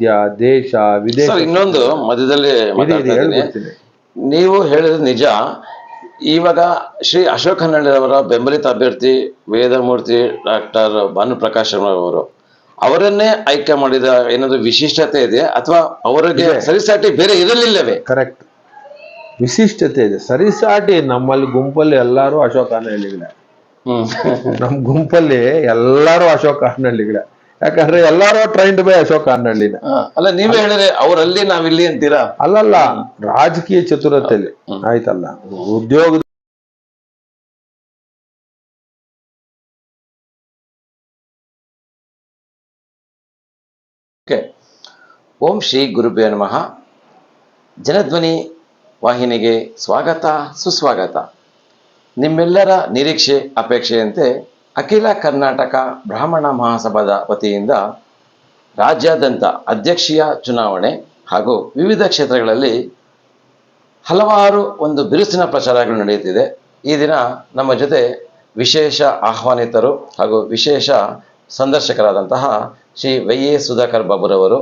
ರಾಜ್ಯ ದೇಶ ವಿದೇಶ ಸರ್ ಇನ್ನೊಂದು ಮಧ್ಯದಲ್ಲಿ ಮಾತಾಡ್ತಾ ಇದ್ದೀನಿ. ನೀವು ಹೇಳಿದ ನಿಜ ಇವಾಗ ಶ್ರೀ ಅಶೋಕ್ ರವರ ಬೆಂಬಲಿತ ಅಭ್ಯರ್ಥಿ ವೇದಮೂರ್ತಿ ಡಾಕ್ಟರ್ ಭಾನುಪ್ರಕಾಶ್ ಅವರು. ಅವರನ್ನೇ ಆಯ್ಕೆ ಮಾಡಿದ ಏನಾದ್ರು ವಿಶಿಷ್ಟತೆ ಇದೆ ಅಥವಾ ಅವರಿಗೆ. ಸರಿಸಾಟಿ ಬೇರೆ ಇರಲಿಲ್ಲವೇ? ಕರೆಕ್ಟ್ ವಿಶಿಷ್ಟತೆ ಇದೆ. ಸರಿಸಾಟಿ ನಮ್ಮಲ್ಲಿ ಗುಂಪಲ್ಲಿ ಎಲ್ಲಾರು ಅಶೋಕ ಹನ್ನಳ್ಳಿಗಳೇ ಹ್ಮ್. ನಮ್ ಗುಂಪಲ್ಲಿ ಎಲ್ಲಾರು ಅಶೋಕ ಹನಹಳ್ಳಿಗಳೇ ಯಾಕಂದ್ರೆ ಎಲ್ಲಾರು ಟ್ರೈನ್ಡ್ ಬೈ ಅಶೋಕ ಅನ್ನಳ್ಳಿನ ಅಲ್ಲ ನೀವೇ ಹೇಳಿದ್ರೆ ಅವರಲ್ಲಿ ನಾವಿಲ್ಲಿ ಅಂತೀರಾ? ಅಲ್ಲಲ್ಲ ರಾಜಕೀಯ ಚತುರತೆಯಲ್ಲಿ. ಆಯ್ತಲ್ಲ. ಉದ್ಯೋಗ ಓಂ ಶ್ರೀ ಗುರುಭ್ಯೋ ನಮಃ. ಜನಧ್ವನಿ ವಾಹಿನಿಗೆ ಸ್ವಾಗತ ಸುಸ್ವಾಗತ. ನಿಮ್ಮೆಲ್ಲರ ನಿರೀಕ್ಷೆ ಅಪೇಕ್ಷೆಯಂತೆ ಅಖಿಲ ಕರ್ನಾಟಕ ಬ್ರಾಹ್ಮಣ ಮಹಾಸಭಾದ ವತಿಯಿಂದ ರಾಜ್ಯಾದ್ಯಂತ ಅಧ್ಯಕ್ಷೀಯ ಚುನಾವಣೆ ಹಾಗೂ ವಿವಿಧ ಕ್ಷೇತ್ರಗಳಲ್ಲಿ ಹಲವಾರು ಒಂದು ಬಿರುಸಿನ ಪ್ರಚಾರಗಳು ನಡೆಯುತ್ತಿದೆ. ಈ ದಿನ ನಮ್ಮ ಜೊತೆ ವಿಶೇಷ ಆಹ್ವಾನಿತರು ಹಾಗೂ ವಿಶೇಷ ಸಂದರ್ಶಕರಾದಂತಹ ಶ್ರೀ ವೈ ಎ ಸುಧಾಕರ್ ಬಾಬುರವರು,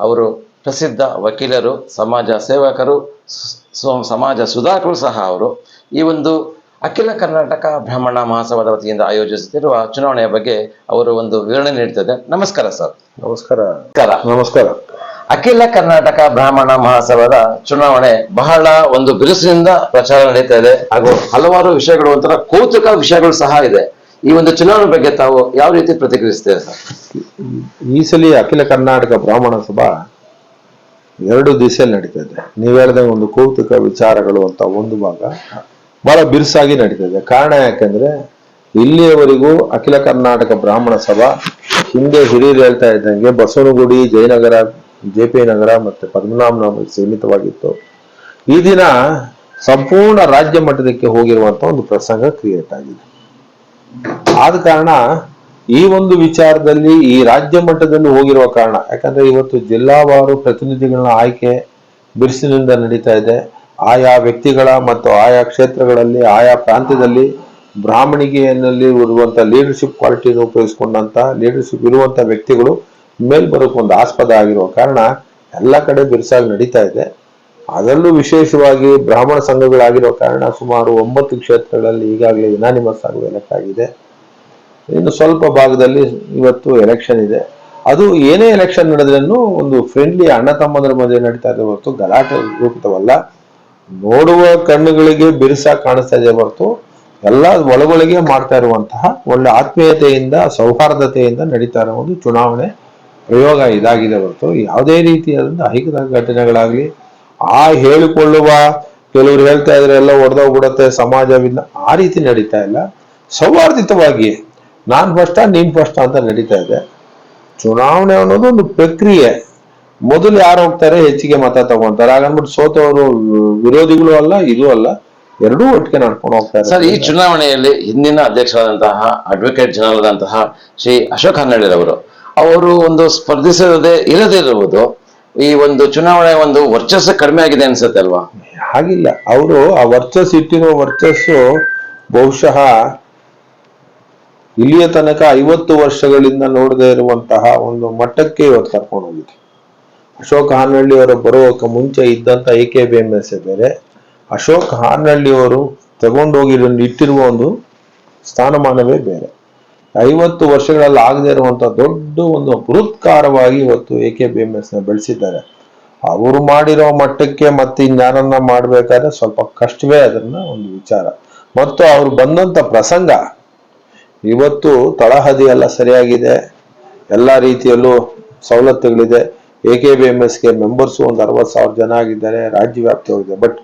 ಅವರು ಪ್ರಸಿದ್ಧ ವಕೀಲರು, ಸಮಾಜ ಸೇವಕರು ಸಮಾಜ ಸುಧಾಕರು ಸಹ ಅವರು ಈ ಒಂದು ಅಖಿಲ ಕರ್ನಾಟಕ ಬ್ರಾಹ್ಮಣ ಮಹಾಸಭಾದ ವತಿಯಿಂದ ಆಯೋಜಿಸುತ್ತಿರುವ ಚುನಾವಣೆಯ ಬಗ್ಗೆ ಅವರು ಒಂದು ವಿವರಣೆ ನೀಡ್ತಿದ್ದಾರೆ. ನಮಸ್ಕಾರ ಸರ್. ನಮಸ್ಕಾರ. ನಮಸ್ಕಾರ. ನಮಸ್ಕಾರ. ಅಖಿಲ ಕರ್ನಾಟಕ ಬ್ರಾಹ್ಮಣ ಮಹಾಸಭಾದ ಚುನಾವಣೆ ಬಹಳ ಒಂದು ಬಿರುಸಿನಿಂದ ಪ್ರಚಾರ ನಡೀತಾ ಇದೆ. ಹಾಗೂ ಹಲವಾರು ವಿಷಯಗಳು ಒಂಥರ ಕೌತುಕ ವಿಷಯಗಳು ಸಹ ಇದೆ. ಈ ಒಂದು ಚುನಾವಣೆ ಬಗ್ಗೆ ತಾವು ಯಾವ ರೀತಿ ಪ್ರತಿಕ್ರಿಯಿಸ್ತೇವೆ ಸರ್? ಈ ಸಲ ಅಖಿಲ ಕರ್ನಾಟಕ ಬ್ರಾಹ್ಮಣ ಸಭಾ ಎರಡು ದಿಸೆಯಲ್ಲಿ ನಡೀತಾ ಇದೆ. ನೀವು ಹೇಳಿದ ಒಂದು ಕೌತುಕ ವಿಚಾರಗಳು ಅಂತ ಒಂದು ಭಾಗ. ಬಹಳ ಬಿರುಸಾಗಿ ನಡೀತಾ ಇದೆ ಕಾರಣ ಯಾಕಂದ್ರೆ ಇಲ್ಲಿಯವರೆಗೂ ಅಖಿಲ ಕರ್ನಾಟಕ ಬ್ರಾಹ್ಮಣ ಸಭಾ ಹಿಂದೆ ಹಿರಿಯರು ಹೇಳ್ತಾ ಇದ್ದಂಗೆ ಬಸವನಗುಡಿ, ಜಯನಗರ, ಜೆ ಪಿ ನಗರ ಮತ್ತೆ ಪದ್ಮನಾಭನಗರ ಸೀಮಿತವಾಗಿತ್ತು. ಈ ದಿನ ಸಂಪೂರ್ಣ ರಾಜ್ಯ ಮಟ್ಟದಕ್ಕೆ ಹೋಗಿರುವಂತ ಒಂದು ಪ್ರಸಂಗ ಕ್ರಿಯೇಟ್ ಆಗಿದೆ. ಆದ ಕಾರಣ ಈ ಒಂದು ವಿಚಾರದಲ್ಲಿ ಈ ರಾಜ್ಯ ಮಟ್ಟದಲ್ಲಿ ಹೋಗಿರುವ ಕಾರಣ, ಯಾಕಂದ್ರೆ ಇವತ್ತು ಜಿಲ್ಲಾವಾರು ಪ್ರತಿನಿಧಿಗಳನ್ನ ಆಯ್ಕೆ ಬಿರುಸಿನಿಂದ ನಡೀತಾ ಇದೆ. ಆಯಾ ವ್ಯಕ್ತಿಗಳ ಮತ್ತು ಆಯಾ ಕ್ಷೇತ್ರಗಳಲ್ಲಿ, ಆಯಾ ಪ್ರಾಂತ್ಯದಲ್ಲಿ ಬ್ರಾಹ್ಮಣಿಗೆಯಲ್ಲಿ ಇರುವಂಥ ಲೀಡರ್ಶಿಪ್ ಕ್ವಾಲಿಟಿಯನ್ನು ಉಪಯೋಗಿಸಿಕೊಂಡಂತ ಲೀಡರ್ಶಿಪ್ ಇರುವಂತ ವ್ಯಕ್ತಿಗಳು ಮೇಲ್ ಒಂದು ಆಸ್ಪದ ಆಗಿರುವ ಕಾರಣ ಎಲ್ಲ ಕಡೆ ಬಿರುಸಾಗಿ ನಡೀತಾ ಇದೆ. ಅದರಲ್ಲೂ ವಿಶೇಷವಾಗಿ ಬ್ರಾಹ್ಮಣ ಸಂಘಗಳಾಗಿರೋ ಕಾರಣ ಸುಮಾರು ಒಂಬತ್ತು ಕ್ಷೇತ್ರಗಳಲ್ಲಿ ಈಗಾಗಲೇ ಇನಾನಿಮಸ್ ಆಗಿ ಎಲೆಕ್ಟ್ ಆಗಿದೆ. ಇನ್ನು ಸ್ವಲ್ಪ ಭಾಗದಲ್ಲಿ ಇವತ್ತು ಎಲೆಕ್ಷನ್ ಇದೆ. ಅದು ಏನೇ ಎಲೆಕ್ಷನ್ ನಡೆದ್ರೂ ಒಂದು ಫ್ರೆಂಡ್ಲಿ ಅಣ್ಣ ತಮ್ಮಂದ್ರ ಮಧ್ಯೆ ನಡೀತಾ ಇದೆ ಹೊರತು ಗಲಾಟೆ ರೂಪಿತವಲ್ಲ. ನೋಡುವ ಕಣ್ಣುಗಳಿಗೆ ಬಿರುಸಾಗಿ ಕಾಣಿಸ್ತಾ ಇದೆ ಹೊರತು ಎಲ್ಲ ಒಳಗೊಳಗೆ ಮಾಡ್ತಾ ಇರುವಂತಹ ಒಳ್ಳೆ ಆತ್ಮೀಯತೆಯಿಂದ, ಸೌಹಾರ್ದತೆಯಿಂದ ನಡೀತಾ ಇರೋ ಒಂದು ಚುನಾವಣೆ ಪ್ರಯೋಗ ಇದಾಗಿದೆ ಹೊರತು. ಯಾವುದೇ ರೀತಿಯಾದಂಥ ಅಹಿತದ ಘಟನೆಗಳಾಗ್ಲಿ, ಆ ಹೇಳಿಕೊಳ್ಳುವ ಕೆಲವರು ಹೇಳ್ತಾ ಇದ್ರೆ ಎಲ್ಲ ಒಡೆದೋಗ್ಬಿಡತ್ತೆ ಸಮಾಜವಿಲ್ಲ ಆ ರೀತಿ ನಡೀತಾ ಇಲ್ಲ. ಸೌಹಾರ್ದಿತವಾಗಿ ನಾನ್ ಫಸ್ಟ ನೀನ್ ಫಸ್ಟ ಅಂತ ನಡೀತಾ ಇದೆ. ಚುನಾವಣೆ ಅನ್ನೋದು ಒಂದು ಪ್ರಕ್ರಿಯೆ. ಮೊದಲು ಯಾರು ಹೋಗ್ತಾರೆ ಹೆಚ್ಚಿಗೆ ಮತ ತಗೊಂತಾರೆ ಹಾಗನ್ಬಿಟ್ಟು ಸೋತವರು ವಿರೋಧಿಗಳು ಅಲ್ಲ ಇದು ಅಲ್ಲ ಎರಡೂ ಒಟ್ಟಿಗೆ ನಡ್ಕೊಂಡು ಹೋಗ್ತಾರೆ ಸರ್ ಈ ಚುನಾವಣೆಯಲ್ಲಿ ಹಿಂದಿನ ಅಧ್ಯಕ್ಷರಾದಂತಹ ಅಡ್ವೊಕೇಟ್ ಜನರಲ್ ಆದಂತಹ ಶ್ರೀ ಅಶೋಕ್ ಹನ್ನಳ್ಳಿರವರು ಅವರು ಒಂದು ಸ್ಪರ್ಧಿಸದೆ ಇರದೇ ಇರುವುದು ಈ ಒಂದು ಚುನಾವಣೆ ಒಂದು ವರ್ಚಸ್ಸು ಕಡಿಮೆ ಆಗಿದೆ ಅನ್ಸುತ್ತೆ ಅಲ್ವಾ? ಹಾಗಿಲ್ಲ. ಅವರು ಆ ವರ್ಚಸ್ ಇಟ್ಟಿರೋ ವರ್ಚಸ್ಸು ಬಹುಶಃ ಇಲ್ಲಿಯ ತನಕ ಐವತ್ತು ವರ್ಷಗಳಿಂದ ನೋಡದೇ ಇರುವಂತಹ ಒಂದು ಮಟ್ಟಕ್ಕೆ ಇವತ್ತು ಕರ್ಕೊಂಡು ಹೋಗಿದೆ. ಅಶೋಕ್ ಹಾನಹಳ್ಳಿ ಅವರು ಬರೋಕೆ ಮುಂಚೆ ಇದ್ದಂತ A K B M S ಬೇರೆ ಅಶೋಕ್ ಹಾನಹಳ್ಳಿ ಅವರು ತಗೊಂಡೋಗಿರೋ ಇಟ್ಟಿರುವ ಒಂದು ಸ್ಥಾನಮಾನವೇ ಬೇರೆ. ಐವತ್ತು ವರ್ಷಗಳಲ್ಲಿ ಆಗದೆ ಇರುವಂತ ದೊಡ್ಡ ಒಂದು ಬೃಹತ್ಕಾರವಾಗಿ ಇವತ್ತು ಎ ಕೆ ಬಿ ಎಂ ಎಸ್ನ ಬೆಳೆಸಿದ್ದಾರೆ. ಅವರು ಮಾಡಿರೋ ಮಟ್ಟಕ್ಕೆ ಮತ್ತೆ ಇನ್ಯಾರನ್ನ ಮಾಡ್ಬೇಕಾದ್ರೆ ಸ್ವಲ್ಪ ಕಷ್ಟವೇ ಅದನ್ನ ಒಂದು ವಿಚಾರ. ಮತ್ತು ಅವ್ರು ಬಂದಂತ ಪ್ರಸಂಗ, ಇವತ್ತು ತಳಹದಿ ಎಲ್ಲ ಸರಿಯಾಗಿದೆ, ಎಲ್ಲ ರೀತಿಯಲ್ಲೂ ಸವಲತ್ತುಗಳಿದೆ. ಎ ಕೆ ಬಿ ಎಂ ಎಸ್ಗೆ ಮೆಂಬರ್ಸು ಒಂದು ಅರವತ್ತು ಸಾವಿರ ಜನ ಆಗಿದ್ದಾರೆ ರಾಜ್ಯ ವ್ಯಾಪ್ತಿ ಹೋಗಿದೆ. ಬಟ್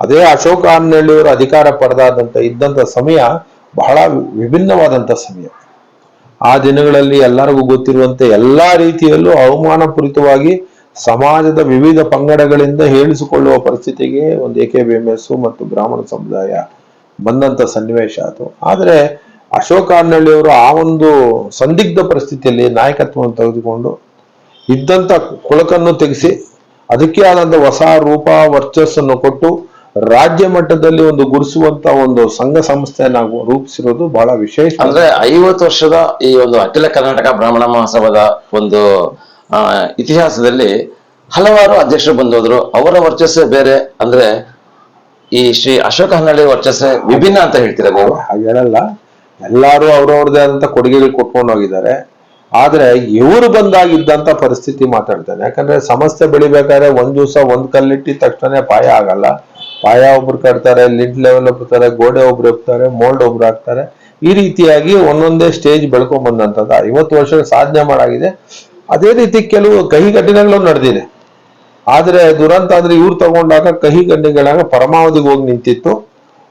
ಅದೇ ಅಶೋಕ್ ಅವರು ಅಧಿಕಾರ ಪಡೆದಾದಂಥ ಇದ್ದಂತ ಸಮಯ ಬಹಳ ವಿಭಿನ್ನವಾದಂತ ಸಮಯ. ಆ ದಿನಗಳಲ್ಲಿ ಎಲ್ಲರಿಗೂ ಗೊತ್ತಿರುವಂತೆ ಎಲ್ಲಾ ರೀತಿಯಲ್ಲೂ ಅವಮಾನಪೂರಿತವಾಗಿ ಸಮಾಜದ ವಿವಿಧ ಪಂಗಡಗಳಿಂದ ಹೇಳಿಸಿಕೊಳ್ಳುವ ಪರಿಸ್ಥಿತಿಗೆ ಒಂದು A K B M S ಮತ್ತು ಬ್ರಾಹ್ಮಣ ಸಮುದಾಯ ಬಂದಂತ ಸನ್ನಿವೇಶ ಅದು. ಆದರೆ ಅಶೋಕ ಅವರು ಆ ಒಂದು ಸಂದಿಗ್ಧ ಪರಿಸ್ಥಿತಿಯಲ್ಲಿ ನಾಯಕತ್ವವನ್ನು ತೆಗೆದುಕೊಂಡು ಇದ್ದಂತ ಕೊಳಕನ್ನು ತೆಗೆಸಿ ಅದಕ್ಕೆ ಆದಂತ ಹೊಸ ರೂಪ ವರ್ಚಸ್ಸನ್ನು ಕೊಟ್ಟು ರಾಜ್ಯ ಮಟ್ಟದಲ್ಲಿ ಒಂದು ಗುರುಸುವಂತ ಒಂದು ಸಂಘ ಸಂಸ್ಥೆಯನ್ನ ರೂಪಿಸಿರೋದು ಬಹಳ ವಿಶೇಷ. ಅಂದ್ರೆ ಐವತ್ತು ವರ್ಷದ ಈ ಒಂದು ಅಖಿಲ ಕರ್ನಾಟಕ ಬ್ರಾಹ್ಮಣ ಮಹಾಸಭಾದ ಒಂದು ಇತಿಹಾಸದಲ್ಲಿ ಹಲವಾರು ಅಧ್ಯಕ್ಷರು ಬಂದೋದ್ರು. ಅವರ ವರ್ಚಸ್ಸೇ ಬೇರೆ ಅಂದ್ರೆ ಈ ಶ್ರೀ ಅಶೋಕ ಹನ್ನಳ್ಳಿ ವರ್ಚಸ್ಸೇ ವಿಭಿನ್ನ ಅಂತ ಹೇಳ್ತೀರಾ ನೀವು? ಹೇಳಲ್ಲ. ಎಲ್ಲಾರು ಅವ್ರವ್ರದೇ ಆದಂತ ಕೊಡುಗೆಗಳು ಕೊಟ್ಕೊಂಡು ಹೋಗಿದ್ದಾರೆ. ಆದ್ರೆ ಇವರು ಬಂದಾಗಿದ್ದಂತ ಪರಿಸ್ಥಿತಿ ಮಾತಾಡ್ತಾನೆ ಯಾಕಂದ್ರೆ ಸಮಸ್ಯೆ ಬೆಳಿಬೇಕಾದ್ರೆ ಒಂದ್ ದಿವಸ ಒಂದ್ ಕಲ್ಲಿಟ್ಟಿದ ತಕ್ಷಣ ಪಾಯ ಆಗಲ್ಲ. ಪಾಯ ಒಬ್ರು ಕಟ್ತಾರೆ, ಲಿಡ್ ಲೆವೆಲ್ ಒಬ್ತಾರೆ ಗೋಡೆ ಒಬ್ರು ಹೋಗ್ತಾರೆ ಮೋಲ್ಡ್ ಒಬ್ರು ಹಾಕ್ತಾರೆ. ಈ ರೀತಿಯಾಗಿ ಒಂದೊಂದೇ ಸ್ಟೇಜ್ ಬೆಳ್ಕೊಂಡ್ ಬಂದಂತದ ಐವತ್ತು ವರ್ಷ ಸಾಧನೆ ಮಾಡಾಗಿದೆ. ಅದೇ ರೀತಿ ಕೆಲವು ಕಹಿ ಘಟನೆಗಳು ನಡೆದಿದೆ. ಆದ್ರೆ ದುರಂತ ಅಂದ್ರೆ ಇವ್ರು ತಗೊಂಡಾಗ ಕಹಿ ಘಟನೆಗಳಾಗ ಪರಮಾವಧಿಗೆ ಹೋಗಿ ನಿಂತಿತ್ತು.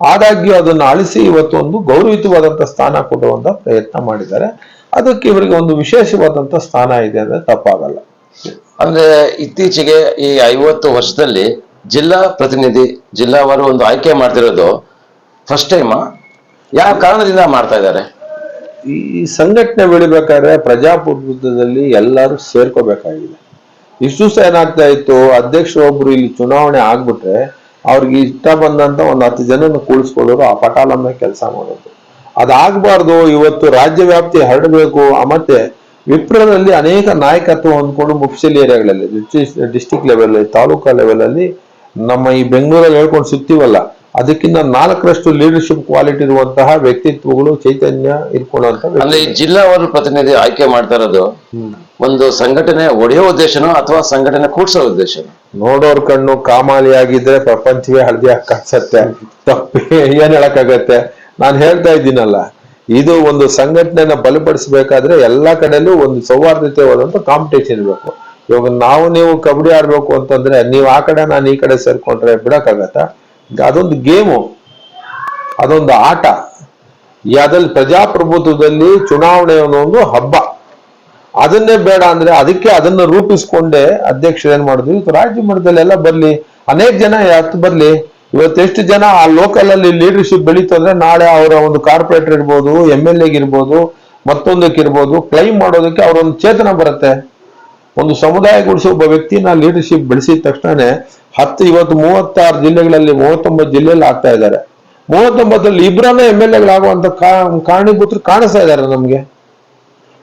ಆದಾಗ್ಯೂ ಅದನ್ನು ಅಳಿಸಿ ಇವತ್ತು ಒಂದು ಸ್ಥಾನ ಕೊಡುವಂತ ಪ್ರಯತ್ನ ಮಾಡಿದ್ದಾರೆ. ಅದಕ್ಕೆ ಇವರಿಗೆ ಒಂದು ವಿಶೇಷವಾದಂತ ಸ್ಥಾನ ಇದೆ ಅಂದ್ರೆ ತಪ್ಪಾಗಲ್ಲ. ಅಂದ್ರೆ ಇತ್ತೀಚೆಗೆ ಈ ಐವತ್ತು ವರ್ಷದಲ್ಲಿ ಜಿಲ್ಲಾ ಪ್ರತಿನಿಧಿ ಜಿಲ್ಲಾವಾರು ಒಂದು ಆಯ್ಕೆ ಮಾಡ್ತಿರೋದು ಫಸ್ಟ್ ಟೈಮ್ ಯಾವ ಕಾರಣದಿಂದ ಮಾಡ್ತಾ ಇದ್ದಾರೆ? ಈ ಸಂಘಟನೆ ಬೆಳಿಬೇಕಾದ್ರೆ ಪ್ರಜಾಪ್ರಭುತ್ವದಲ್ಲಿ ಎಲ್ಲರೂ ಸೇರ್ಕೋಬೇಕಾಗಿದೆ. ಇಷ್ಟು ಸಹ ಏನಾಗ್ತಾ ಇತ್ತು ಅಧ್ಯಕ್ಷರು ಒಬ್ರು ಇಲ್ಲಿ ಚುನಾವಣೆ ಆಗ್ಬಿಟ್ರೆ ಅವ್ರಿಗೆ ಇಷ್ಟ ಬಂದಂತ ಒಂದು ಹತ್ತು ಜನನ ಕೂಡಿಸ್ಕೊಳ್ಳೋರು ಆ ಪಟಾಲಮ್ಮ ಕೆಲಸ ಮಾಡೋದು. ಅದಾಗಬಾರ್ದು. ಇವತ್ತು ರಾಜ್ಯ ವ್ಯಾಪ್ತಿ ಹರಡಬೇಕು. ಮತ್ತೆ ವಿಪ್ರದಲ್ಲಿ ಅನೇಕ ನಾಯಕತ್ವ ಹೊಂದ್ಕೊಂಡು ಮುಫ್ಸಿಲ್ ಏರಿಯಾಗಳಲ್ಲಿ ಡಿಸ್ಟಿಕ್ ಲೆವೆಲ್ ತಾಲೂಕಾ ಲೆವೆಲ್ ಅಲ್ಲಿ ನಮ್ಮ ಈ ಬೆಂಗಳೂರಲ್ಲಿ ಹೇಳ್ಕೊಂಡು ಸುತ್ತೀವಲ್ಲ ಅದಕ್ಕಿಂತ ನಾಲ್ಕರಷ್ಟು ಲೀಡರ್ಶಿಪ್ ಕ್ವಾಲಿಟಿ ಇರುವಂತಹ ವ್ಯಕ್ತಿತ್ವಗಳು ಚೈತನ್ಯ ಇಟ್ಕೊಳ್ಳುವಂತ ಅಂದ್ರೆ ಈ ಜಿಲ್ಲಾವಾರು ಪ್ರತಿನಿಧಿ ಆಯ್ಕೆ ಮಾಡ್ತಾ ಇರೋದು ಒಂದು ಸಂಘಟನೆ ಒಡೆಯೋ ಉದ್ದೇಶನೋ ಅಥವಾ ಸಂಘಟನೆ ಕೂಡ್ಸೋ ಉದ್ದೇಶ ನೋಡೋರ್ ಕಣ್ಣು ಕಾಮಾಲಿ ಆಗಿದ್ರೆ ಪ್ರಪಂಚವೇ ಹಳದಿ ಕಾಣಿಸತ್ತೆ ತಪ್ಪೇ ಏನ್ ಹೇಳಕ್ಕಾಗತ್ತೆ? ನಾನು ಹೇಳ್ತಾ ಇದ್ದೀನಲ್ಲ, ಇದು ಒಂದು ಸಂಘಟನೆನ ಬಲಪಡಿಸಬೇಕಾದ್ರೆ ಎಲ್ಲಾ ಕಡೆಲೂ ಒಂದು ಸೌಹಾರ್ದತೆಯಾದಂತ ಕಾಂಪಿಟೇಷನ್ ಇರಬೇಕು. ಇವಾಗ ನಾವು ನೀವು ಕಬಡ್ಡಿ ಆಡ್ಬೇಕು ಅಂತಂದ್ರೆ ನೀವು ಆ ಕಡೆ ನಾನು ಈ ಕಡೆ ಸೇರ್ಕೊಂಡ್ರೆ ಬಿಡಕ್ಕಾಗತ್ತ? ಅದೊಂದು ಗೇಮು, ಅದೊಂದು ಆಟ. ಅದ್ರಲ್ಲಿ ಪ್ರಜಾಪ್ರಭುತ್ವದಲ್ಲಿ ಚುನಾವಣೆ ಒಂದು ಹಬ್ಬ. ಅದನ್ನೇ ಬೇಡ ಅಂದ್ರೆ ಅದಕ್ಕೆ ಅದನ್ನ ರೂಪಿಸ್ಕೊಂಡೆ ಅಧ್ಯಕ್ಷರು ಏನ್ ಮಾಡಿದ್ರು ರಾಜ್ಯ ಮಟ್ಟದಲ್ಲಿ ಎಲ್ಲ ಬರ್ಲಿ, ಅನೇಕ ಜನ ಹತ್ತು ಬರ್ಲಿ? ಇವತ್ತು ಎಷ್ಟು ಜನ ಆ ಲೋಕಲ್ ಅಲ್ಲಿ ಲೀಡರ್ಶಿಪ್ ಬೆಳೀತು ನಾಳೆ ಅವರ ಒಂದು ಕಾರ್ಪೊರೇಟರ್ ಇರ್ಬೋದು ಎಂ ಎಲ್ ಎಗಿರ್ಬೋದು ಮತ್ತೊಂದಕ್ಕೆ ಇರ್ಬೋದು ಕ್ಲೈಮ್ ಮಾಡೋದಕ್ಕೆ ಅವರೊಂದು ಚೇತನ ಬರುತ್ತೆ. ಒಂದು ಸಮುದಾಯ ಗುಡಿಸಿ ಒಬ್ಬ ವ್ಯಕ್ತಿನ ಲೀಡರ್ಶಿಪ್ ಬೆಳೆಸಿದ ತಕ್ಷಣ ಹತ್ತು, ಇವತ್ತು ಮೂವತ್ತಾರು ಜಿಲ್ಲೆಗಳಲ್ಲಿ ಮೂವತ್ತೊಂಬತ್ತು ಜಿಲ್ಲೆಯಲ್ಲಿ ಆಗ್ತಾ ಇದ್ದಾರೆ. ಮೂವತ್ತೊಂಬತ್ತರಲ್ಲಿ ಇಬ್ಬರನ್ನೇ ಎಂ ಎಲ್ ಎಗಳಾಗುವಂತ ಕಾರಣೀಭೂತರು ಕಾಣಿಸ್ತಾ ಇದ್ದಾರೆ ನಮ್ಗೆ.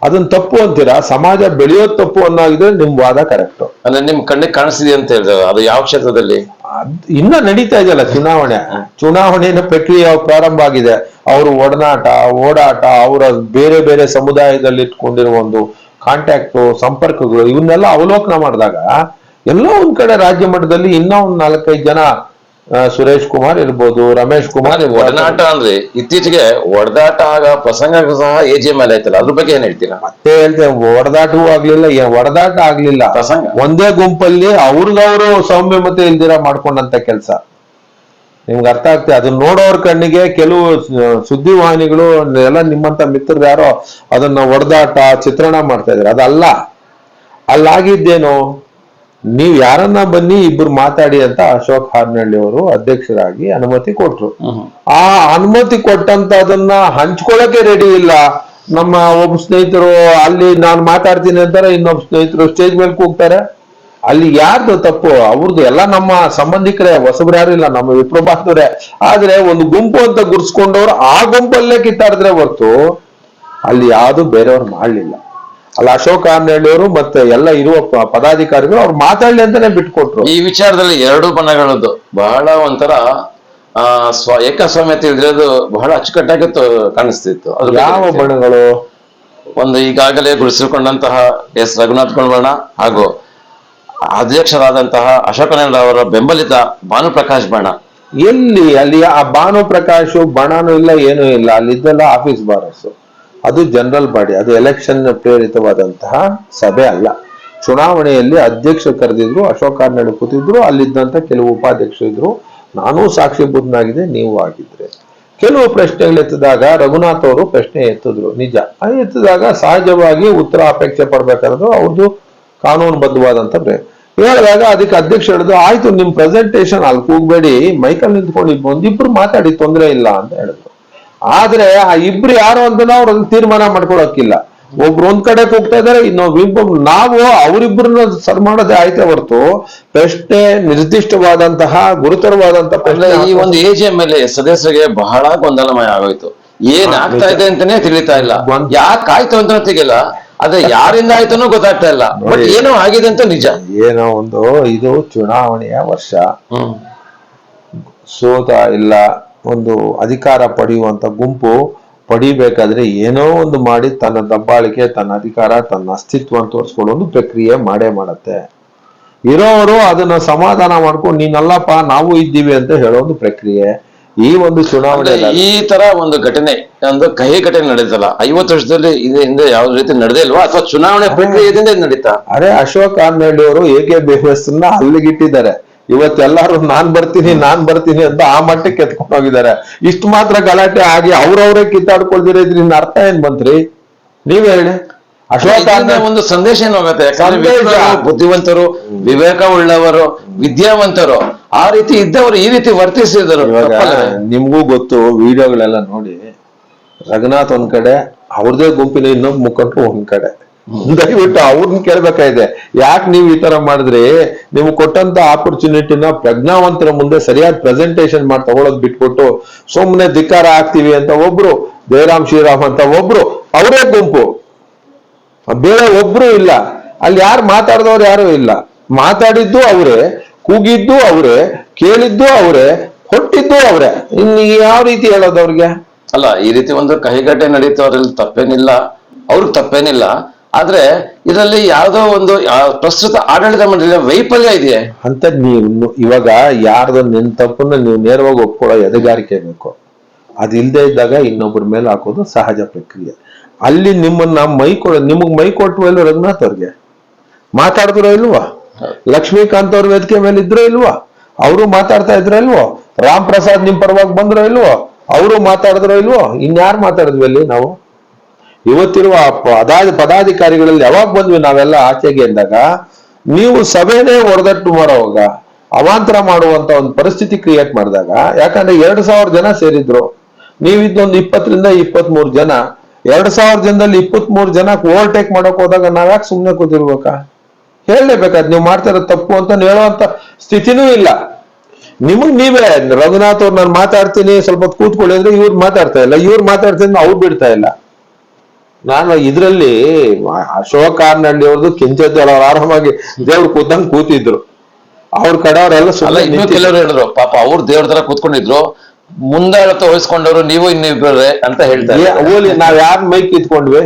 ಅದನ್ನ ತಪ್ಪು ಅಂತೀರಾ? ಸಮಾಜ ಬೆಳೆಯೋದು ತಪ್ಪು ಅನ್ನೋದಿದ್ರೆ ನಿಮ್ ವಾದ ಕರೆಕ್ಟ್ ಅಂದ್ರೆ ನಿಮ್ ಕಣ್ಣಿಗೆ ಕಾಣಿಸಿದೆ ಅಂತ ಹೇಳಿದ್ರೆ ಅದು ಯಾವ ಕ್ಷೇತ್ರದಲ್ಲಿ? ಇನ್ನ ನಡೀತಾ ಇದೆಯಲ್ಲ ಚುನಾವಣೆ? ಚುನಾವಣೆಯ ಪ್ರಕ್ರಿಯೆ ಪ್ರಾರಂಭ ಆಗಿದೆ? ಅವರು ಒಡನಾಟ, ಓಡಾಟ, ಅವರ ಬೇರೆ ಬೇರೆ ಸಮುದಾಯದಲ್ಲಿ ಇಟ್ಕೊಂಡಿರುವ ಒಂದು ಕಾಂಟ್ಯಾಕ್ಟ್ ಸಂಪರ್ಕಗಳು, ಇವನ್ನೆಲ್ಲ ಅವಲೋಕನ ಮಾಡಿದಾಗ ಎಲ್ಲೋ ಒಂದ್ ಕಡೆ ರಾಜ್ಯ ಮಟ್ಟದಲ್ಲಿ ಇನ್ನೂ ಒಂದ್ ನಾಲ್ಕೈದು ಜನ ಸುರೇಶ್ ಕುಮಾರ್ ಇರ್ಬೋದು ರಮೇಶ್ ಕುಮಾರ್. ಒಡನಾಟ ಅಂದ್ರೆ ಇತ್ತೀಚೆಗೆ ಒಡದಾಟ ಆಗ ಪ್ರಸಂಗ ಸಹ ಎಜೆ ಮೇಲೆ ಆಯ್ತಲ್ಲ ಅದ್ರ ಬಗ್ಗೆ ಏನ್ ಹೇಳ್ತೀರಾ? ಮತ್ತೆ ಹೇಳ್ತೇವೆ ಒಡದಾಟವೂ ಆಗ್ಲಿಲ್ಲ ಒಡದಾಟ ಆಗ್ಲಿಲ್ಲ. ಪ್ರಸಂಗ? ಒಂದೇ ಗುಂಪಲ್ಲಿ ಅವ್ರಗವ್ರು ಸೌಮ್ಯ ಮತ್ತೆ ಇಲ್ದಿರ ಮಾಡ್ಕೊಂಡಂತ ಕೆಲಸ. ನಿಮ್ಗೆ ಅರ್ಥ ಆಗ್ತದೆ ಅದನ್ನ ನೋಡೋರ್ ಕಣ್ಣಿಗೆ ಕೆಲವು ಸುದ್ದಿ ಸುದ್ದಿವಾಹಿನಿಗಳು ಎಲ್ಲ ನಿಮ್ಮಂತ ಮಿತ್ರರು ಯಾರೋ ಅದನ್ನ ಒಡದಾಟ ಚಿತ್ರಣ ಮಾಡ್ತಾ ಇದಾರೆ. ಅದಲ್ಲ. ಅಲ್ಲಾಗಿದ್ದೇನು ನೀವ್ ಯಾರನ್ನ ಬನ್ನಿ ಇಬ್ರು ಮಾತಾಡಿ ಅಂತ ಅಶೋಕ್ ಹಾರ್ನಳ್ಳಿ ಅವರು ಅಧ್ಯಕ್ಷರಾಗಿ ಅನುಮತಿ ಕೊಟ್ರು. ಆ ಅನುಮತಿ ಕೊಟ್ಟಂತ ಅದನ್ನ ಹಂಚ್ಕೊಳಕ್ಕೆ ರೆಡಿ ಇಲ್ಲ. ನಮ್ಮ ಒಬ್ಬ ಸ್ನೇಹಿತರು ಅಲ್ಲಿ ನಾನು ಮಾತಾಡ್ತೀನಿ ಅಂತಾರೆ ಇನ್ನೊಬ್ಬ ಸ್ನೇಹಿತರು ಸ್ಟೇಜ್ ಮೇಲೆ ಕೂಗ್ತಾರೆ ಅಲ್ಲಿ ಯಾರ್ದು ತಪ್ಪು? ಅವ್ರದ್ದು ಎಲ್ಲ ನಮ್ಮ ಸಂಬಂಧಿಕರೇ ಹೊಸಬ್ರು ಯಾರು ಇಲ್ಲ ನಮ್ಮ ವಿಪ್ರಭಾತವ್ರೆ ಆದ್ರೆ ಒಂದು ಗುಂಪು ಅಂತ ಗುರ್ಸ್ಕೊಂಡವ್ರು ಆ ಗುಂಪಲ್ಲೇ ಕಿತ್ತಾಡಿದ್ರೆ ಹೊರ್ತು ಅಲ್ಲಿ ಯಾವುದು ಬೇರೆಯವ್ರು ಮಾಡ್ಲಿಲ್ಲ. ಅಲ್ಲಿ ಅಶೋಕ್ ಅವರು ಮತ್ತೆ ಎಲ್ಲ ಇರುವ ಪದಾಧಿಕಾರಿಗಳು ಅವ್ರು ಮಾತಾಡ್ಲಿ ಅಂತಾನೆ ಬಿಟ್ಕೊಟ್ರು. ಈ ವಿಚಾರದಲ್ಲಿ ಎರಡು ಬಣಗಳದ್ದು ಬಹಳ ಒಂಥರ ಆ ಸ್ವ ಏಕಸ್ವಾಮ್ಯತೆ ಅದು ಬಹಳ ಅಚ್ಚುಕಟ್ಟಾಗಿ ಕಾಣಿಸ್ತಿತ್ತು. ಅದು ಯಾವ? ಬಣಗಳು ಒಂದು ಈಗಾಗಲೇ ಗುರುಸಿಕೊಂಡಂತಹ ಎಸ್. ರಘುನಾಥ್ ಬಣ ಹಾಗೂ ಅಧ್ಯಕ್ಷರಾದಂತಹ ಅವರ ಬೆಂಬಲಿತ ಭಾನುಪ್ರಕಾಶ್ ಬಣ ಎಲ್ಲಿ ಅಲ್ಲಿ ಆ ಭಾನು ಪ್ರಕಾಶ್ ಬಣನೂ ಇಲ್ಲ ಏನೂ ಇಲ್ಲ. ಅಲ್ಲಿದ್ದೆಲ್ಲ ಆಫೀಸ್ ಬಾರಸ್ ಅದು ಜನರಲ್ ಬಾಡಿ ಅದು ಎಲೆಕ್ಷನ್ ಪ್ರೇರಿತವಾದಂತಹ ಸಭೆ ಅಲ್ಲ. ಚುನಾವಣೆಯಲ್ಲಿ ಅಧ್ಯಕ್ಷ ಕರೆದಿದ್ರು, ಅಶೋಕ ಆರ್ನಳ್ಳಿ ಕೂತಿದ್ರು, ಅಲ್ಲಿದ್ದಂತ ಕೆಲವು ಉಪಾಧ್ಯಕ್ಷರು ಇದ್ರು. ನಾನೂ ಸಾಕ್ಷಿಭೂತನಾಗಿದೆ ನೀವು ಆಗಿದ್ರೆ. ಕೆಲವು ಪ್ರಶ್ನೆಗಳು ಎತ್ತಿದಾಗ ರಘುನಾಥ್ ಅವರು ಪ್ರಶ್ನೆ ಎತ್ತಿದ್ರು, ನಿಜ. ಎತ್ತಿದಾಗ ಸಹಜವಾಗಿ ಉತ್ತರ ಅಪೇಕ್ಷೆ ಪಡ್ಬೇಕಾದ್ರು ಅವ್ರದ್ದು ಕಾನೂನುಬದ್ಧವಾದಂತ ಪ್ರಯತ್ನ ಹೇಳಿದಾಗ ಅದಕ್ಕೆ ಅಧ್ಯಕ್ಷ ಹೇಳಿದ್ರು, ಆಯ್ತು, ನಿಮ್ ಪ್ರೆಸೆಂಟೇಶನ್ ಅಲ್ಲಿ ಕೂಗ್ಬೇಡಿ ಮೈಕಲ್ ನಿಂತ್ಕೊಂಡು ಒಂದಿಬ್ರು ಮಾತಾಡಿ ತೊಂದರೆ ಇಲ್ಲ ಅಂತ ಹೇಳಿದ್ರು. ಆದ್ರೆ ಆ ಇಬ್ರು ಯಾರು ಅಂತ ಅವ್ರು ಅದನ್ನ ತೀರ್ಮಾನ ಮಾಡ್ಕೊಳಕ್ಕಿಲ್ಲ. ಒಬ್ರು ಒಂದ್ ಕಡೆ ಹೋಗ್ತಾ ಇದಾರೆ ಇನ್ನೊಬ್ಬ ನಾವು ಅವರಿಬ್ಬರನ್ನ ಸರ್ ಮಾಡೋದೇ ಆಯ್ತೆ ಹೊರತು ಪ್ರಶ್ನೆ ನಿರ್ದಿಷ್ಟವಾದಂತಹ ಗುರುತರವಾದಂತಹ ಪ್ರಶ್ನೆ ಈ ಒಂದು ಎಜೆ ಮೇಲೆ ಸದಸ್ಯರಿಗೆ ಬಹಳ ಗೊಂದಲಮಯ ಆಗೋಯ್ತು. ಏನ್ ಆಗ್ತಾ ಇದೆ ಅಂತಾನೆ ತಿಳಿತಾ ಇಲ್ಲ. ಯಾಕೆ ಆಯ್ತು ಅಂತ ತೆಗಿಲ್ಲ ಅದೇ ಯಾರಿಂದ ಆಯ್ತನೂ ಗೊತ್ತಾಗ್ತಾ ಇಲ್ಲ. ಬಟ್ ಏನೋ ಆಗಿದೆ ಅಂತ ನಿಜ. ಏನೋ ಒಂದು ಇದು ಚುನಾವಣೆಯ ವರ್ಷ. ಸೋತ ಇಲ್ಲ. ಒಂದು ಅಧಿಕಾರ ಪಡೆಯುವಂತ ಗುಂಪು ಪಡಿಬೇಕಾದ್ರೆ ಏನೋ ಒಂದು ಮಾಡಿ ತನ್ನ ದಬ್ಬಾಳಿಕೆ ತನ್ನ ಅಧಿಕಾರ ತನ್ನ ಅಸ್ತಿತ್ವ ತೋರಿಸ್ಕೊಳ್ಳೋ ಒಂದು ಪ್ರಕ್ರಿಯೆ ಮಾಡೇ ಮಾಡತ್ತೆ. ಇರೋರು ಅದನ್ನ ಸಮಾಧಾನ ಮಾಡ್ಕೊಂಡು ನೀನಲ್ಲಪ್ಪ ನಾವು ಇದ್ದೀವಿ ಅಂತ ಹೇಳೋ ಒಂದು ಪ್ರಕ್ರಿಯೆ. ಈ ಒಂದು ಚುನಾವಣೆ ಈ ತರ ಒಂದು ಘಟನೆ ಒಂದು ಕಹಿ ಘಟನೆ ನಡೆದಲ್ಲ ಐವತ್ತು ವರ್ಷದಲ್ಲಿ ಇದೇ ಹಿಂದೆ ಯಾವ ರೀತಿ ನಡೆದೇ ಇಲ್ವಾ? ಅಥವಾ ಚುನಾವಣೆ ಪ್ರಕ್ರಿಯೆಯಿಂದ ನಡೀತಾ ಅರೆ ಅಶೋಕ್ ಆರ್ನಳ್ಳಿ ಅವರು ಎ ಬೇವಸ್ಸನ್ನ ಅಲ್ಲಿಗಿಟ್ಟಿದ್ದಾರೆ. ಇವತ್ತೆಲ್ಲರೂ ನಾನ್ ಬರ್ತೀನಿ ನಾನ್ ಬರ್ತೀನಿ ಅಂತ ಆ ಮಟ್ಟಕ್ಕೆ ಎತ್ಕೊಂಡು ಹೋಗಿದ್ದಾರೆ. ಇಷ್ಟು ಮಾತ್ರ ಗಲಾಟೆ ಆಗಿ ಅವ್ರವ್ರೇ ಕಿತ್ತಾಡ್ಕೊಳ್ದಿರ ಇದ್ರಿಂದ ಅರ್ಥ ಏನ್ ಬಂತ್ರಿ? ನೀವ್ ಹೇಳಿ. ಅಶೋಕ ಒಂದು ಸಂದೇಶ ಏನು ಹೋಗುತ್ತೆ? ಯಾಕಂದ್ರೆ ಬುದ್ಧಿವಂತರು ವಿವೇಕ ಉಳ್ಳವರು ವಿದ್ಯಾವಂತರು ಆ ರೀತಿ ಇದ್ದವರು ಈ ರೀತಿ ವರ್ತಿಸಿದರು? ನಿಮ್ಗೂ ಗೊತ್ತು ವಿಡಿಯೋಗಳೆಲ್ಲ ನೋಡಿ ರಘುನಾಥ್ ಒಂದ್ ಕಡೆ ಅವ್ರದೇ ಗುಂಪಿನ ಇನ್ನೊಂದು ಮುಖಂಡರು ಒಂದ್ ಕಡೆ. ದಯವಿಟ್ಟು ಅವ್ರನ್ನ ಕೇಳ್ಬೇಕಾಗಿದೆ. ಯಾಕೆ ನೀವು ಈ ತರ ಮಾಡಿದ್ರಿ? ನೀವು ಕೊಟ್ಟಂತ ಆಪರ್ಚುನಿಟಿನ ಪ್ರಜ್ಞಾವಂತರ ಮುಂದೆ ಸರಿಯಾದ ಪ್ರೆಸೆಂಟೇಶನ್ ಮಾಡಿ ತಗೊಳೋದ್ ಬಿಟ್ಬಿಟ್ಟು ಸುಮ್ಮನೆ ಧಿಕ್ಕಾರ ಆಗ್ತೀವಿ ಅಂತ ಒಬ್ರು, ಜಯರಾಮ್ ಶ್ರೀರಾಮ್ ಅಂತ ಒಬ್ರು, ಅವರೇ ಗುಂಪು. ಬೇರೆ ಒಬ್ರು ಇಲ್ಲ. ಅಲ್ಲಿ ಯಾರು ಮಾತಾಡಿದವ್ರು ಯಾರು ಇಲ್ಲ. ಮಾತಾಡಿದ್ದು ಅವರೇ, ಕೂಗಿದ್ದು ಅವರೇ, ಕೇಳಿದ್ದು ಅವರೇ, ಹೊಟ್ಟಿದ್ದು ಅವರೇ. ಇನ್ನು ಯಾವ ರೀತಿ ಹೇಳೋದು ಅವ್ರಿಗೆ? ಅಲ್ಲ, ಈ ರೀತಿ ಒಂದು ಕಹಿಗಟ್ಟೆ ನಡೀತು ಅದ್ರಲ್ಲಿ ತಪ್ಪೇನಿಲ್ಲ. ಅವ್ರಿಗೆ ತಪ್ಪೇನಿಲ್ಲ. ಆದ್ರೆ ಇದರಲ್ಲಿ ಯಾವುದೋ ಒಂದು ಪ್ರಸ್ತುತ ಆಡಳಿತ ಮಂಡಳಿಯ ವೈಫಲ್ಯ ಇದೆಯೇ? ಅಂತ ನೀವು ಇವಾಗ ಯಾರ್ದ ನಿನ್ ತಪ್ಪನ್ನ ನೀವು ನೇರವಾಗಿ ಒಪ್ಕೊಳ್ಳೋ ಎದೆಗಾರಿಕೆ ಬೇಕು. ಅದಿಲ್ಲದೆ ಇದ್ದಾಗ ಇನ್ನೊಬ್ಬರ ಮೇಲೆ ಹಾಕೋದು ಸಹಜ ಪ್ರಕ್ರಿಯೆ. ಅಲ್ಲಿ ನಿಮ್ಮನ್ನ ಮೈ ಕೊಡ, ನಿಮಗ್ ಮೈ ಕೊಟ್ಟವಲ್ಲ ರಘುನಾಥ್ ಅವ್ರಿಗೆ? ಮಾತಾಡಿದ್ರು ಇಲ್ವಾ? ಲಕ್ಷ್ಮೀಕಾಂತ್ ಅವ್ರ ವೇದಿಕೆ ಮೇಲೆ ಇದ್ರೋ ಇಲ್ವಾ? ಅವರು ಮಾತಾಡ್ತಾ ಇದ್ರ ಇಲ್ವೋ? ರಾಮ್ ಪ್ರಸಾದ್ ನಿಮ್ ಪರವಾಗಿ ಬಂದ್ರೋ ಇಲ್ವೋ? ಅವರು ಮಾತಾಡಿದ್ರೋ ಇಲ್ವೋ? ಇನ್ಯಾರು ಮಾತಾಡಿದ್ವಿ ಅಲ್ಲಿ ನಾವು? ಇವತ್ತಿರುವ ಪದಾಧಿ ಪದಾಧಿಕಾರಿಗಳಲ್ಲಿ ಯಾವಾಗ ಬಂದ್ವಿ ನಾವೆಲ್ಲ ಆಚೆಗೆ ಅಂದಾಗ, ನೀವು ಸಭೆನೇ ಹೊಡೆದಟ್ಟು ಮಾಡೋವಾಗ, ಅವಾಂತರ ಮಾಡುವಂತ ಒಂದು ಪರಿಸ್ಥಿತಿ ಕ್ರಿಯೇಟ್ ಮಾಡಿದಾಗ, ಯಾಕಂದ್ರೆ ಎರಡ್ ಸಾವಿರ ಜನ ಸೇರಿದ್ರು, ನೀವಿದ್ದೊಂದು ಇಪ್ಪತ್ತರಿಂದ ಇಪ್ಪತ್ತ್ ಮೂರು ಜನ, ಎರಡ್ ಸಾವಿರ ಜನದಲ್ಲಿ ಇಪ್ಪತ್ತ್ ಮೂರು ಜನ ಓವರ್ಟೇಕ್ ಮಾಡಕ್ ಹೋದಾಗ ನಾವ್ಯಾಕೆ ಸುಮ್ಮನೆ ಕೂತಿರ್ಬೇಕಾ? ಹೇಳಲೇಬೇಕಾದ್ ನೀವು ಮಾಡ್ತಾ ಇರೋದು ತಪ್ಪು ಅಂತ ಹೇಳುವಂತ ಸ್ಥಿತಿನೂ ಇಲ್ಲ. ನಿಮಗ್ ನೀವೇ, ರಘುನಾಥ್ ಅವ್ರು ನಾನು ಮಾತಾಡ್ತೀನಿ, ಸ್ವಲ್ಪ ಕೂತ್ಕೊಳ್ಳಿ ಅಂದ್ರೆ ಇವ್ರು ಮಾತಾಡ್ತಾ ಇಲ್ಲ, ಇವ್ರು ಮಾತಾಡ್ತೀನಿ ಅವ್ರು ಬಿಡ್ತಾ ಇಲ್ಲ. ನಾನು ಇದ್ರಲ್ಲಿ ಅಶೋಕ ಆರ್ನಳ್ಳಿ ಅವ್ರದ್ದು ಕೆಂಚದ್ದವ್ರು ಅವ್ರು ಆರಾಮಾಗಿ ದೇವ್ರು ಕೂತಂಗ್ ಕೂತಿದ್ರು. ಅವ್ರ ಕಡೆ ಅವ್ರೆಲ್ಲ ಸುಮ್ಮನೆ ಇನ್ನೂ ಕೆಲವರು ಹೇಳಿದ್ರು ಪಾಪ ಅವ್ರು ದೇವ್ರ ತರ ಕೂತ್ಕೊಂಡಿದ್ರು ಮುಂದಾಳತ್ತ ವಹಿಸ್ಕೊಂಡವ್ರು ನೀವು ಇನ್ನಿಬ್ಬರೇ ಅಂತ ಹೇಳ್ತಾರೆ ಓಲಿ ನಾವ್ ಯಾರ್ ಮೈಕ್ ಇತ್ಕೊಂಡ್ವಿ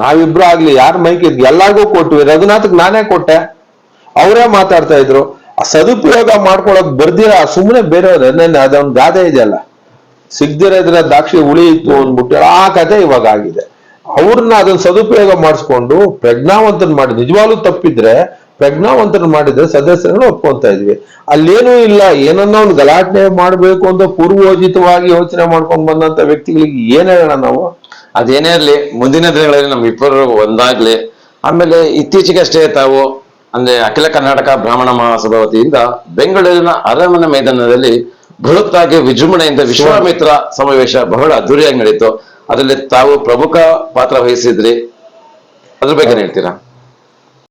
ನಾವಿಬ್ರು ಆಗ್ಲಿ ಯಾರ್ ಮೈಕ್ ಇದ್ ಎಲ್ಲಾರ್ಗೂ ಕೊಟ್ವಿ. ರಘುನಾಥಕ್ ನಾನೇ ಕೊಟ್ಟೆ. ಅವರೇ ಮಾತಾಡ್ತಾ ಇದ್ರು. ಆ ಸದುಪಯೋಗ ಮಾಡ್ಕೊಳಕ್ ಬರ್ದಿರ? ಸುಮ್ಮನೆ ಬೇರೆಯವ್ರ ಅದೊಂದು ಗಾದೆ ಇದೆಯಲ್ಲ. ಸಿಗ್ದಿರೋದ್ರ ದ್ರಾಕ್ಷಿ ದಾಕ್ಷಿ ಇತ್ತು ಅಂದ್ಬಿಟ್ಟು ಆ ಕತೆ ಇವಾಗ ಆಗಿದೆ. ಅವ್ರನ್ನ ಅದನ್ನ ಸದುಪಯೋಗ ಮಾಡಿಸ್ಕೊಂಡು ಪ್ರಜ್ಞಾವಂತನ ಮಾಡಿ, ನಿಜವಾಗ್ಲೂ ತಪ್ಪಿದ್ರೆ ಪ್ರಜ್ಞಾವಂತನ ಮಾಡಿದ್ರೆ ಸದಸ್ಯರುಗಳು ಒಪ್ಕೊಂತ ಇದ್ವಿ. ಅಲ್ಲೇನೂ ಇಲ್ಲ, ಏನನ್ನ ಒಂದು ಗಲಾಟೆ ಮಾಡ್ಬೇಕು ಅಂತ ಪೂರ್ವೋಚಿತವಾಗಿ ಯೋಚನೆ ಮಾಡ್ಕೊಂಡ್ ಬಂದಂತ ವ್ಯಕ್ತಿಗಳಿಗೆ ಏನ್ ಹೇಳೋಣ ನಾವು? ಅದೇನೇ ಇರ್ಲಿ, ಮುಂದಿನ ದಿನಗಳಲ್ಲಿ ನಮ್ಮ ಇಬ್ಬರು ಒಂದಾಗ್ಲಿ. ಆಮೇಲೆ ಇತ್ತೀಚೆಗಷ್ಟೇ ತಾವು ಅಂದ್ರೆ ಅಖಿಲ ಕರ್ನಾಟಕ ಬ್ರಾಹ್ಮಣ ಮಹಾಸಭಾ ವತಿಯಿಂದ ಬೆಂಗಳೂರಿನ ಅರಮನೆ ಮೈದಾನದಲ್ಲಿ ಬೃಹತ್ತಾಗಿ ವಿಜೃಂಭಣೆಯಿಂದ ವಿಶ್ವಾಮಿತ್ರ ಸಮಾವೇಶ ಬಹಳ ಅದ್ದೂರಿಯಾಗಿ ನಡೀತು ಅದರಲ್ಲಿ ತಾವು ಪ್ರಮುಖ ಪಾತ್ರ ವಹಿಸಿದ್ರಿ. ಅದ್ರ ಬಗ್ಗೆ ಹೇಳ್ತೀರಾ?